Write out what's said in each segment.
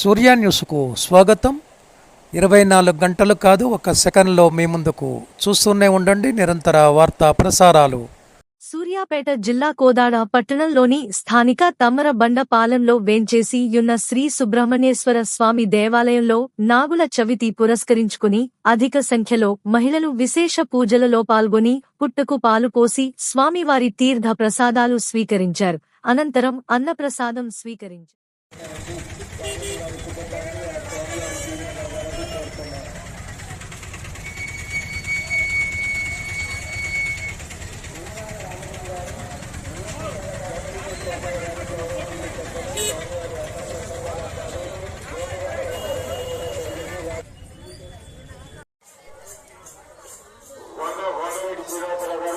సూర్య న్యూస్కు స్వాగతం. ఇరవై నాలుగు గంటలు కాదు ఒక సెకండ్లో మీ ముందుకు చూస్తూనే ఉండండి. నిరంతర వార్తా ప్రసారాలు. సూర్యాపేట జిల్లా కోదాడ పట్టణంలోని స్థానిక తమ్మరబండ పాలెంలో వేంచేసి యున్న శ్రీ సుబ్రహ్మణ్యేశ్వర స్వామి దేవాలయంలో నాగుల చవితి పురస్కరించుకుని అధిక సంఖ్యలో మహిళలు విశేష పూజలలో పాల్గొని పుట్టకు పాలు పోసి స్వామివారి తీర్థ ప్రసాదాలు స్వీకరించారు. అనంతరం అన్నప్రసాదం స్వీకరించారు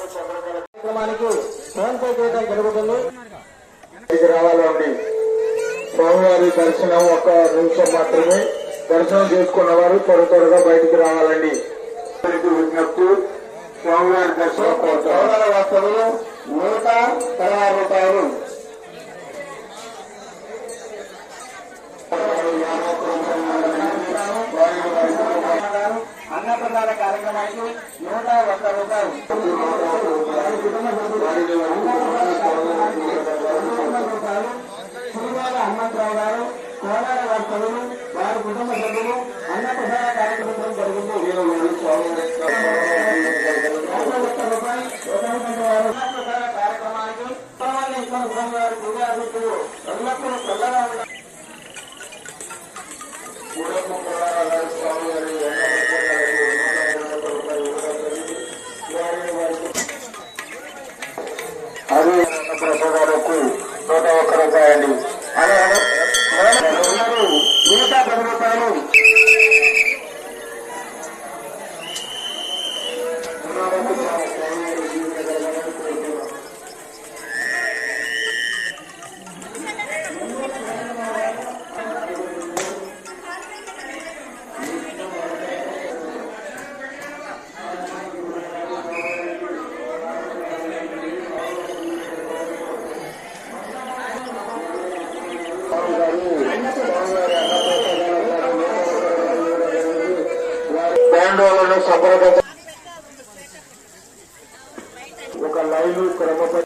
కార్యక్రమానికి ఫోన్ పే చేయడం జరుగుతుంది ఇది రావాలండి స్వామివారి దర్శనం ఒక నిమిషం మాత్రమే. దర్శనం చేసుకున్న వారు త్వర త్వరగా బయటికి రావాలండి. విజ్ఞప్తి స్వామివారి దర్శనం సోదర వస్తువులు నూట పదహారు రూపాయలు. అన్నప్రసాద కార్యక్రమానికి నూట ఒక్క రూపాయలు. హనుమంతరావు గారు కోదాడ వస్తువులు వారి కుటుంబ సభ్యులు అన్నప్రసాద కార్యక్రమం జరిగింది కార్యక్రమానికి ఎల్లప్పుడూ చల్లగా అది ప్రసాదాలకు నూట ఒక్క రూపాయలు నూట పది రూపాయలు. తాండూలను శుభ్రపరచ ఒక లైవ్ క్రమ